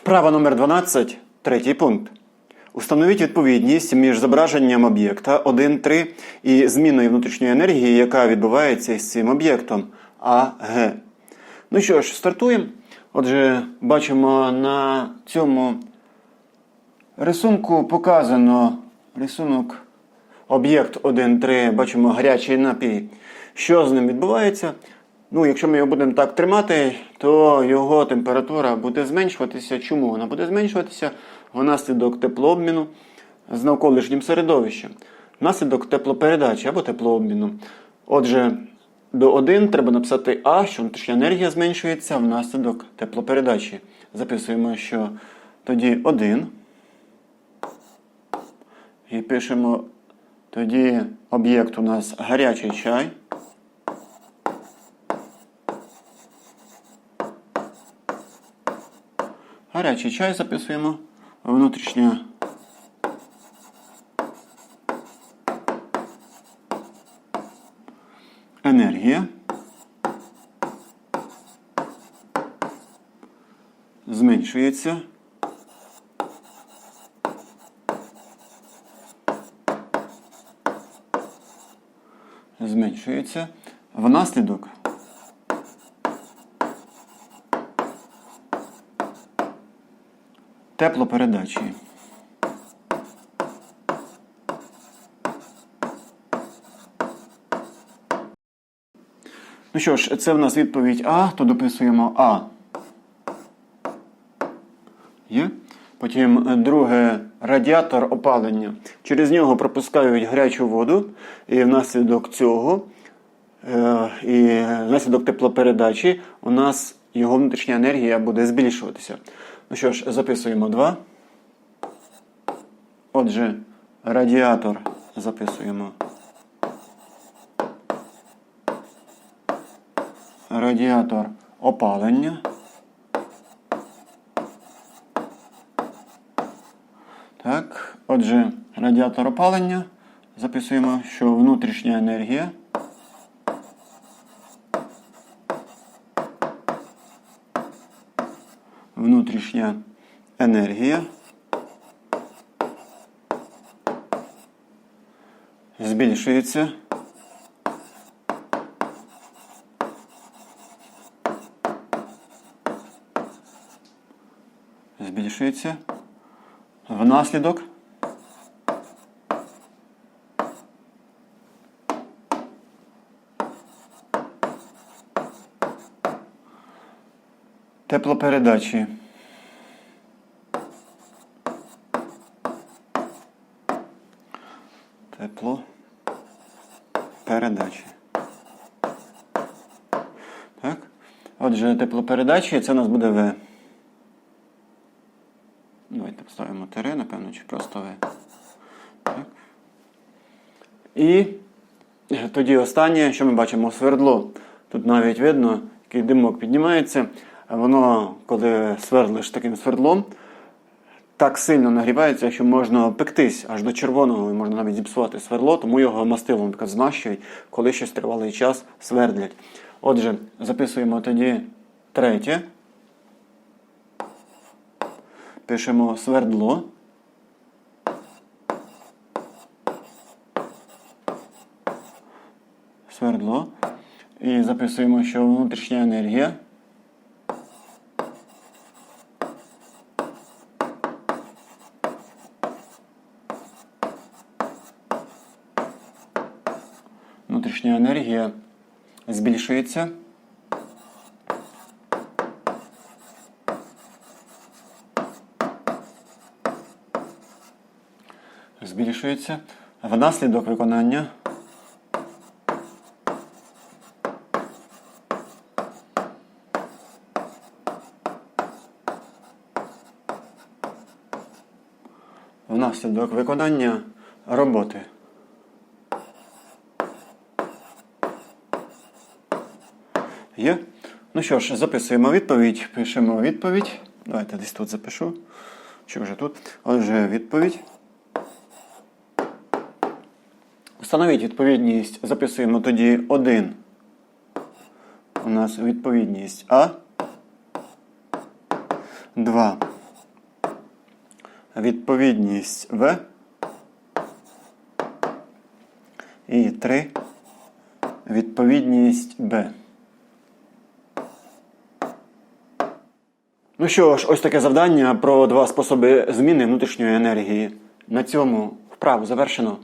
Вправа номер 12, третій пункт. Установіть відповідність між зображенням об'єкта 1.3 і зміною внутрішньої енергії, яка відбувається із цим об'єктом АГ. Ну що ж, стартуємо. Отже, бачимо на цьому рисунку показано рисунок об'єкт 1.3, бачимо гарячий напій. Що з ним відбувається? Ну, якщо ми його будемо так тримати, то його температура буде зменшуватися. Чому вона буде зменшуватися? Внаслідок теплообміну з навколишнім середовищем, внаслідок теплопередачі або теплообміну. Отже, до 1 треба написати А, що енергія зменшується внаслідок теплопередачі. Записуємо, що тоді 1. І пишемо тоді об'єкт у нас гарячий чай. Гарячий чай записуємо. Внутрішня енергія. Зменшується. Зменшується внаслідок теплопередачі. Ну що ж, це в нас відповідь А, то дописуємо А. Є? Потім е, друге радіатор опалення. Через нього пропускають гарячу воду, і внаслідок цього, е, і внаслідок теплопередачі, у нас його внутрішня енергія буде збільшуватися. Ну що ж, записуємо 2. Отже, радіатор записуємо. Радіатор опалення. Так, отже, радіатор опалення. Записуємо, що внутрішня енергія. Внутрішня енергія. Збільшується. Збільшується. Внаслідок. Теплопередачі. Тепло. Передачі. Так. Отже, теплопередачі це у нас буде В. Давайте поставимо тире, напевно, чи просто В. Так. І тоді останнє, що ми бачимо, свердло. Тут навіть видно, який димок піднімається. Воно, коли свердлиш таким свердлом, так сильно нагрівається, що можна пектись аж до червоного, і можна навіть зіпсувати свердло, тому його мастилом змащують, коли щось тривалий час свердлять. Отже, записуємо тоді третє. Пишемо свердло. Свердло. І записуємо, що внутрішня енергія. Внутрішня енергія збільшується. збільшується внаслідок виконання внаслідок виконання роботи. Є? Ну що ж, записуємо відповідь, пишемо відповідь. Давайте десь тут запишу. Чи вже тут? Отже, відповідь. Встановіть відповідність. Записуємо тоді 1. У нас відповідність А. 2. відповідність В. І 3 відповідність Б. Ну що ж, ось таке завдання про два способи зміни внутрішньої енергії. На цьому вправу завершено.